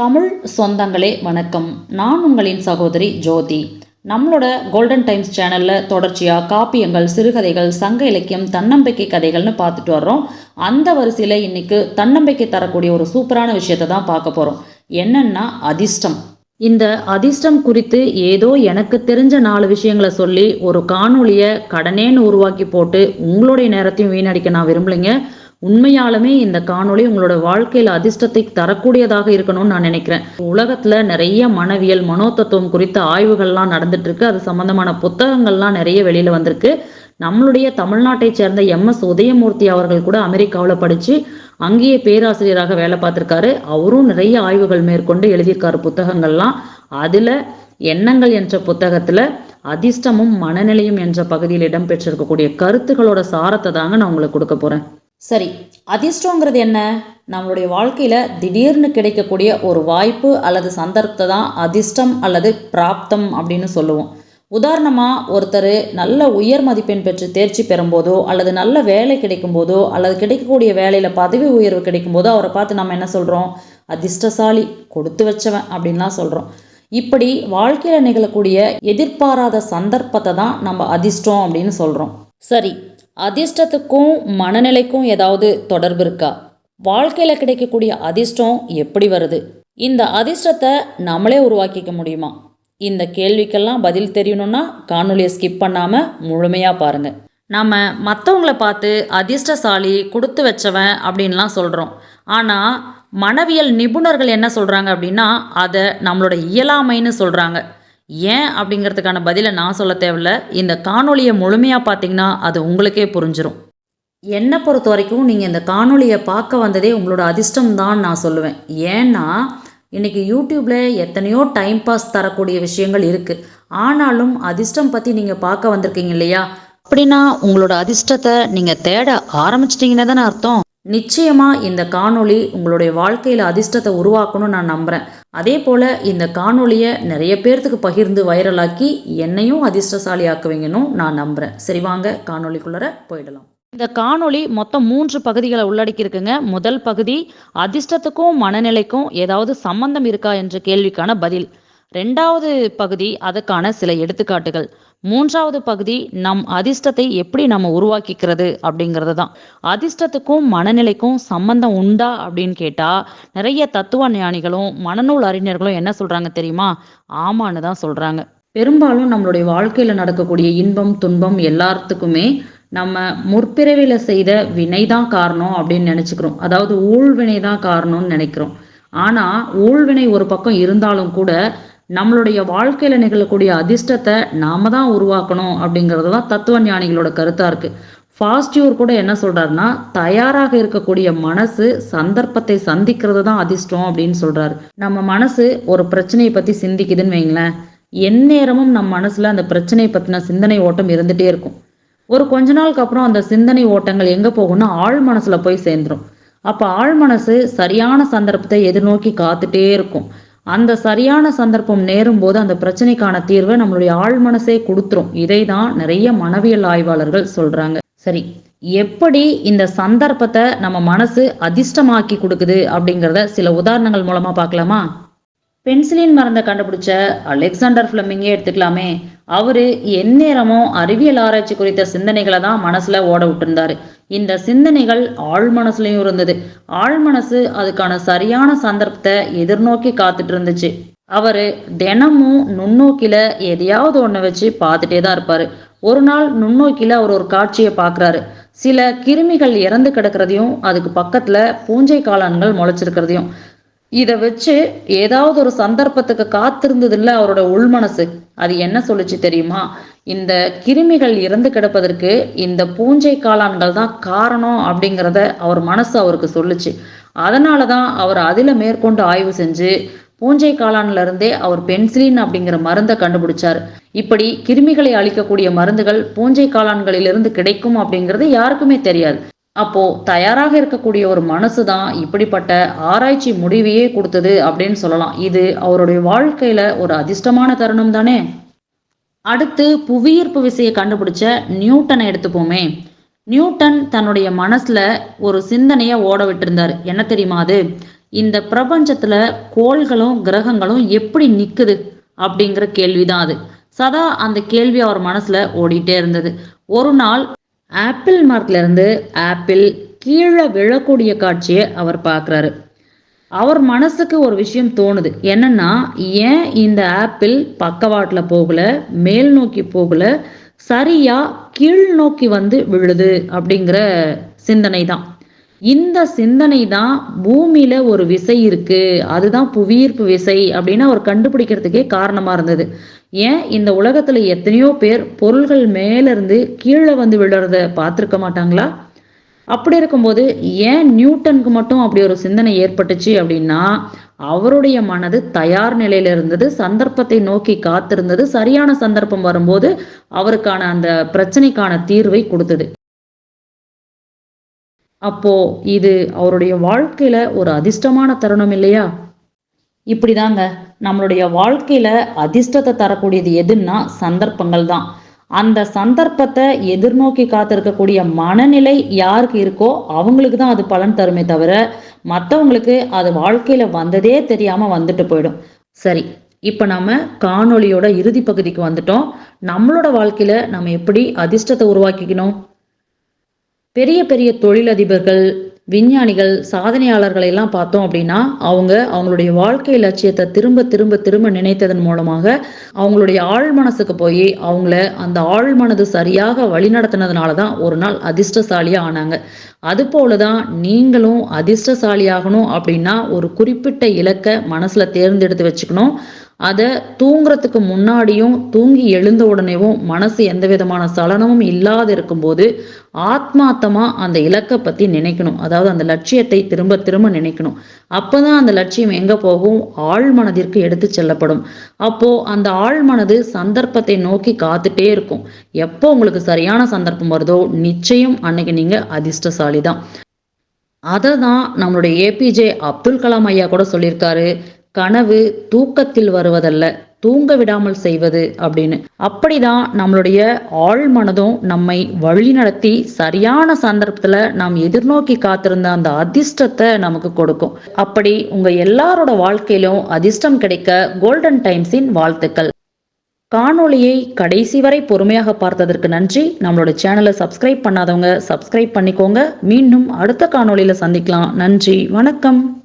தமிழ் சொந்தங்களே வணக்கம். நான் உங்களின் சகோதரி ஜோதி. நம்மளோட கோல்டன் டைம்ஸ் சேனலில் தொடர்ச்சியாக காப்பியங்கள் சிறுகதைகள் சங்க இலக்கியம் தன்னம்பிக்கை கதைகள்னு பார்த்துட்டு வர்றோம். அந்த வரிசையில் இன்னைக்கு தன்னம்பிக்கை தரக்கூடிய ஒரு சூப்பரான விஷயத்தை தான் பார்க்க போகிறோம் என்னன்னா அதிர்ஷ்டம். இந்த அதிர்ஷ்டம் குறித்து ஏதோ எனக்கு தெரிஞ்ச நாலு விஷயங்களை சொல்லி ஒரு காணொளியை கடனேன்னு உருவாக்கி போட்டு உங்களுடைய நேரத்தையும் வீணடிக்க நான் விரும்பலைங்க. உண்மையாலுமே இந்த காணொளி உங்களோட வாழ்க்கையில் அதிர்ஷ்டத்தை தரக்கூடியதாக இருக்கணும்னு நான் நினைக்கிறேன். உலகத்துல நிறைய மனவியல் மனோதத்துவம் குறித்த ஆய்வுகள்லாம் நடந்துட்டு இருக்கு அது சம்பந்தமான புத்தகங்கள்லாம் நிறைய வெளியில வந்திருக்கு. நம்மளுடைய தமிழ்நாட்டை சேர்ந்த எம். எஸ். உதயமூர்த்தி அவர்கள் கூட அமெரிக்காவில் படிச்சு அங்கேயே பேராசிரியராக வேலை பார்த்திருக்காரு. அவரும் நிறைய ஆய்வுகள் மேற்கொண்டு எழுதியிருக்காரு புத்தகங்கள்லாம். அதுல எண்ணங்கள் என்ற புத்தகத்துல அதிர்ஷ்டமும் மனநிலையும் என்ற பகுதியில் இடம்பெற்றிருக்கக்கூடிய கருத்துக்களோட சாரத்தை தாங்க நான் உங்களுக்கு கொடுக்க போறேன். சரி அதிர்ஷ்டங்கிறது என்ன? நம்மளுடைய வாழ்க்கையில் திடீர்னு கிடைக்கக்கூடிய ஒரு வாய்ப்பு அல்லது சந்தர்ப்பத்தை தான் அதிர்ஷ்டம் அல்லது பிராப்தம் அப்படின்னு சொல்லுவோம். உதாரணமாக ஒருத்தர் நல்ல உயர் மதிப்பெண் பெற்று தேர்ச்சி பெறும்போதோ அல்லது நல்ல வேலை கிடைக்கும் போதோ அல்லது கிடைக்கக்கூடிய வேலையில் பதவி உயர்வு கிடைக்கும்போதோ அவரை பார்த்து நம்ம என்ன சொல்கிறோம் அதிர்ஷ்டசாலி கொடுத்து வச்சவன் அப்படின்லாம் சொல்கிறோம் இப்படி வாழ்க்கையில் நிகழக்கூடிய எதிர்பாராத சந்தர்ப்பத்தை தான் நம்ம அதிர்ஷ்டம் அப்படின்னு சொல்கிறோம் சரி அதிர்ஷ்டத்துக்கும் மனநிலைக்கும் ஏதாவது தொடர்பு இருக்கா? வாழ்க்கையில் கிடைக்கக்கூடிய அதிர்ஷ்டம் எப்படி வருது? இந்த அதிர்ஷ்டத்தை நம்மளே உருவாக்கிக்க முடியுமா? இந்த கேள்விக்கெல்லாம் பதில் தெரியணும்னா காணொலியை ஸ்கிப் பண்ணாமல் முழுமையாக பாருங்கள் நம்ம மற்றவங்கள பார்த்து அதிர்ஷ்டசாலி கொடுத்து வச்சவன் அப்படின்லாம் சொல்கிறோம் ஆனால் மனவியல் நிபுணர்கள் என்ன சொல்கிறாங்க அப்படின்னா அதை நம்மளோட இயலாமைன்னு சொல்கிறாங்க ஏன் அப்படிங்கிறதுக்கான பதிலை நான் சொல்ல தேவையில்ல. இந்த காணொளியை முழுமையாக பார்த்தீங்கன்னா அது உங்களுக்கே புரிஞ்சிடும் என்னை பொறுத்த வரைக்கும் நீங்கள் இந்த காணொளியை பார்க்க வந்ததே உங்களோட அதிர்ஷ்டம் தான் நான் சொல்லுவேன். ஏன்னா இன்றைக்கி யூடியூப்பில் எத்தனையோ டைம் பாஸ் தரக்கூடிய விஷயங்கள் இருக்குது ஆனாலும் அதிர்ஷ்டம் பற்றி நீங்கள் பார்க்க வந்திருக்கீங்க இல்லையா? அப்படின்னா உங்களோட அதிர்ஷ்டத்தை நீங்கள் தேட ஆரம்பிச்சிட்டிங்கன்னு தானே அர்த்தம். நிச்சயமாக இந்த காணொளி உங்களுடைய வாழ்க்கையில் அதிர்ஷ்டத்தை உருவாக்கணும்னு நான் நம்புகிறேன் அதே போல் இந்த காணொளியை நிறைய பேர்த்துக்கு பகிர்ந்து வைரலாக்கி என்னையும் அதிர்ஷ்டசாலி ஆக்குவீங்கன்னு நான் நம்புகிறேன் சரி வாங்க காணொளிக்குள்ளர போயிடலாம். இந்த காணொளி மொத்தம் மூன்று பகுதிகளை உள்ளடக்கி இருக்குங்க முதல் பகுதி அதிர்ஷ்டத்துக்கும் மனநிலைக்கும் ஏதாவது சம்பந்தம் இருக்கா என்ற கேள்விக்கான பதில். ரெண்டாவது பகுதி அதற்கான சில எடுத்துக்காட்டுகள். மூன்றாவது பகுதி நம் அதிர்ஷ்டத்தை எப்படி நம்ம உருவாக்கிக்கிறது அப்படிங்கிறது தான் அதிர்ஷ்டத்துக்கும் மனநிலைக்கும் சம்பந்தம் உண்டா அப்படின்னு கேட்டா நிறைய தத்துவ ஞானிகளும் மனநூல் அறிஞர்களும் என்ன சொல்றாங்க தெரியுமா? ஆமான்னு தான் சொல்றாங்க. பெரும்பாலும் நம்மளுடைய வாழ்க்கையில நடக்கக்கூடிய இன்பம் துன்பம் எல்லாத்துக்குமே நம்ம முற்பிறவில செய்த வினை தான் காரணம் அப்படின்னு நினைச்சுக்கிறோம். அதாவது ஊழ்வினை தான் காரணம்னு நினைக்கிறோம். ஆனா ஊழ்வினை ஒரு பக்கம் இருந்தாலும் கூட நம்மளுடைய வாழ்க்கையில நிகழக்கூடிய அதிர்ஷ்டத்தை நாம தான் உருவாக்கணும் அப்படிங்கிறது தான் தத்துவ ஞானிகளோட கருத்தா இருக்கு. ஃபாஸ்டியூர் கூட என்ன சொல்றாருன்னா தயாராக இருக்கக்கூடிய மனசு சந்தர்ப்பத்தை சந்திக்கிறது தான் அதிர்ஷ்டம் அப்படின்னு சொல்றாரு. நம்ம மனசு ஒரு பிரச்சனையை பத்தி சிந்திக்குதுன்னு வைங்களேன் எந்நேரமும் நம்ம மனசுல அந்த பிரச்சனையை பத்தின சிந்தனை ஓட்டம் இருந்துட்டே இருக்கும். ஒரு கொஞ்ச நாளுக்கு அப்புறம் அந்த சிந்தனை ஓட்டங்கள் எங்க போகும்னா ஆழ் மனசுல போய் சேர்ந்துரும். அப்ப ஆழ் மனசு சரியான சந்தர்ப்பத்தை எதிர்நோக்கி காத்துட்டே இருக்கும். அந்த சரியான சந்தர்ப்பம் நேரும் போது அந்த பிரச்சனைக்கான தீர்வை நம்மளுடைய ஆழ் மனசே கொடுத்துரும். இதை தான் நிறைய மனவியல் ஆய்வாளர்கள் சொல்றாங்க. சரி எப்படி இந்த சந்தர்ப்பத்தை நம்ம மனசு அதிர்ஷ்டமாக்கி கொடுக்குது அப்படிங்கிறத சில உதாரணங்கள் மூலமா பார்க்கலாமா? பென்சிலின் மருந்தை கண்டுபிடிச்ச அலெக்சாண்டர் ஃபிளமிங்கே எடுத்துக்கலாமே. அவரு எந்நேரமும் அறிவியல் ஆராய்ச்சி குறித்த சிந்தனைகளை தான் மனசுல ஓட விட்டுருந்தாரு. இந்த சிந்தனைகள் ஆழ்மனசுலையும் இருந்தது. ஆழ்மனசு அதுக்கான சரியான சந்தர்ப்பத்தை எதிர்நோக்கி காத்துட்டு இருந்துச்சு. அவரு தினமும் நுண்ணோக்கில எதையாவது ஒண்ணு வச்சு பார்த்துட்டே தான் இருப்பாரு. ஒரு நாள் நுண்ணோக்கில அவர் ஒரு காட்சியை பார்க்குறாரு. சில கிருமிகள் இறந்து கிடக்கிறதையும் அதுக்கு பக்கத்துல பூஞ்சை காளான்கள் முளைச்சிருக்கிறதையும். இதை வச்சு ஏதாவது ஒரு சந்தர்ப்பத்துக்கு காத்திருந்தது இல்லை அவரோட உள்மனசு. அது என்ன சொல்லுச்சு தெரியுமா? இந்த கிருமிகள் இறந்து கிடப்பதற்கு இந்த பூஞ்சை காளான்கள் தான் காரணம் அப்படிங்கிறத அவர் மனசு அவருக்கு சொல்லுச்சு. அதனால தான் அவர் அதில் மேற்கொண்டு ஆய்வு செஞ்சு பூஞ்சை காளான்ல இருந்தே அவர் பென்சிலின் அப்படிங்கிற மருந்தை கண்டுபிடிச்சார். இப்படி கிருமிகளை அழிக்கக்கூடிய மருந்துகள் பூஞ்சை காளான்களிலிருந்து கிடைக்கும் அப்படிங்கிறது யாருக்குமே தெரியாது. அப்போ தயாராக இருக்கக்கூடிய ஒரு மனசு தான் இப்படிப்பட்ட ஆராய்ச்சி முடிவையே கொடுத்தது அப்படின்னு சொல்லலாம். இது அவருடைய வாழ்க்கையில ஒரு அதிர்ஷ்டமான தருணம் தானே? அடுத்து புவியீர்ப்பு விசையை கண்டுபிடிச்ச நியூட்டனை எடுத்துப்போமே. நியூட்டன் தன்னுடைய மனசுல ஒரு சிந்தனையை ஓட விட்டிருந்தார். என்ன தெரியுமா அது? இந்த பிரபஞ்சத்துல கோள்களும் கிரகங்களும் எப்படி நிக்குது அப்படிங்கிற கேள்விதான் அது. சதா அந்த கேள்வி அவர் மனசுல ஓடிட்டே இருந்தது. ஒரு நாள் ஆப்பிள் மரத்துல இருந்து ஆப்பிள் கீழே விழக்கூடிய காட்சியை அவர் பார்க்குறாரு. அவர் மனசுக்கு ஒரு விஷயம் தோணுது. என்னன்னா ஏன் இந்த ஆப்பிள் பக்கவாட்டில் போகல மேல் நோக்கி போகல சரியா கீழ் நோக்கி வந்து விழுது அப்படிங்கிற சிந்தனை தான் இந்த சிந்தனை தான் பூமியில ஒரு விசை இருக்கு. அதுதான் புவியீர்ப்பு விசை அப்படின்னு அவர் கண்டுபிடிக்கிறதுக்கே காரணமா இருந்தது. ஏன்? இந்த உலகத்துல எத்தனையோ பேர் பொருள்கள் மேல இருந்து கீழே வந்து விழுறத பார்த்துருக்க மாட்டாங்களா? அப்படி இருக்கும்போது ஏன் நியூட்டனுக்கு மட்டும் அப்படி ஒரு சிந்தனை ஏற்பட்டுச்சு அப்படின்னா அவருடைய மனது தயார் நிலையில இருந்தது சந்தர்ப்பத்தை நோக்கி காத்திருந்தது சரியான சந்தர்ப்பம் வரும்போது அவருக்கான அந்த பிரச்சனைக்கான தீர்வை கொடுத்தது. அப்போ இது அவருடைய வாழ்க்கையில ஒரு அதிர்ஷ்டமான தருணம் இல்லையா? இப்படிதாங்க நம்மளுடைய வாழ்க்கையில அதிர்ஷ்டத்தை தரக்கூடியது எதுன்னா சந்தர்ப்பங்கள் தான். அந்த சந்தர்ப்பத்தை எதிர்நோக்கி காத்திருக்கக்கூடிய மனநிலை யாருக்கு இருக்கோ அவங்களுக்கு தான் அது பலன் தருமே தவிர மற்றவங்களுக்கு அது வாழ்க்கையில வந்ததே தெரியாம வந்துட்டு போயிடும். சரி இப்போ நம்ம காணொளியோட இறுதி பகுதிக்கு வந்துட்டோம். நம்மளோட வாழ்க்கையில நம்ம எப்படி அதிர்ஷ்டத்தை உருவாக்கிக்கணும்? பெரிய பெரிய தொழிலதிபர்கள் விஞ்ஞானிகள் சாதனையாளர்களை எல்லாம் பார்த்தோம் அப்படின்னா அவங்க அவங்களுடைய வாழ்க்கை லட்சியத்தை திரும்ப திரும்ப திரும்ப நினைத்ததன் மூலமாக அவங்களுடைய ஆழ் மனசுக்கு போய் அவங்கள அந்த ஆழ் மனது சரியாக வழிநடத்தினதுனால தான் ஒரு நாள் அதிர்ஷ்டசாலியாக ஆனாங்க. அது போலதான் நீங்களும் அதிர்ஷ்டசாலியாகணும் அப்படின்னா ஒரு குறிப்பிட்ட இலக்கை மனசுல தேர்ந்தெடுத்து வச்சுக்கணும். அதை தூங்குறதுக்கு முன்னாடியும் தூங்கி எழுந்த உடனேவும் மனசு எந்த விதமான சலனமும் இல்லாது இருக்கும்போது ஆத்மாத்தமா அந்த இலக்கை பத்தி நினைக்கணும். அதாவது அந்த லட்சியத்தை திரும்ப திரும்ப நினைக்கணும். அப்பதான் அந்த லட்சியம் எங்க போகும்? ஆழ் மனதிற்கு எடுத்து செல்லப்படும். அப்போ அந்த ஆழ் மனது சந்தர்ப்பத்தை நோக்கி காத்துட்டே இருக்கும். எப்போ உங்களுக்கு சரியான சந்தர்ப்பம் வருதோ நிச்சயம் அன்னைக்கு நீங்க அதிர்ஷ்டசாலி தான் அதை தான் நம்மளுடைய ஏபிஜே அப்துல் கலாம் ஐயா கூட சொல்லியிருக்காரு. கனவு தூக்கத்தில் வருவதல்ல. தூங்க விடாமல் செய்வது அப்படின்னு. அப்படிதான் நம்மளுடைய ஆள் மனதும் நம்மை வழிநடத்தி சரியான சந்தர்ப்பத்துல நாம் எதிர்நோக்கி காத்திருந்த அந்த அதிர்ஷ்டத்தை நமக்கு கொடுக்கும். அப்படி உங்க எல்லாரோட வாழ்க்கையிலும் அதிர்ஷ்டம் கிடைக்க கோல்டன் டைம்ஸின் வாழ்த்துக்கள். காணொளியை கடைசி வரை பொறுமையாக பார்த்ததற்கு நன்றி. நம்மளோட சேனலை சப்ஸ்கிரைப் பண்ணாதவங்க சப்ஸ்கிரைப் பண்ணிக்கோங்க. மீண்டும் அடுத்த காணொளியில சந்திக்கலாம். நன்றி. வணக்கம்.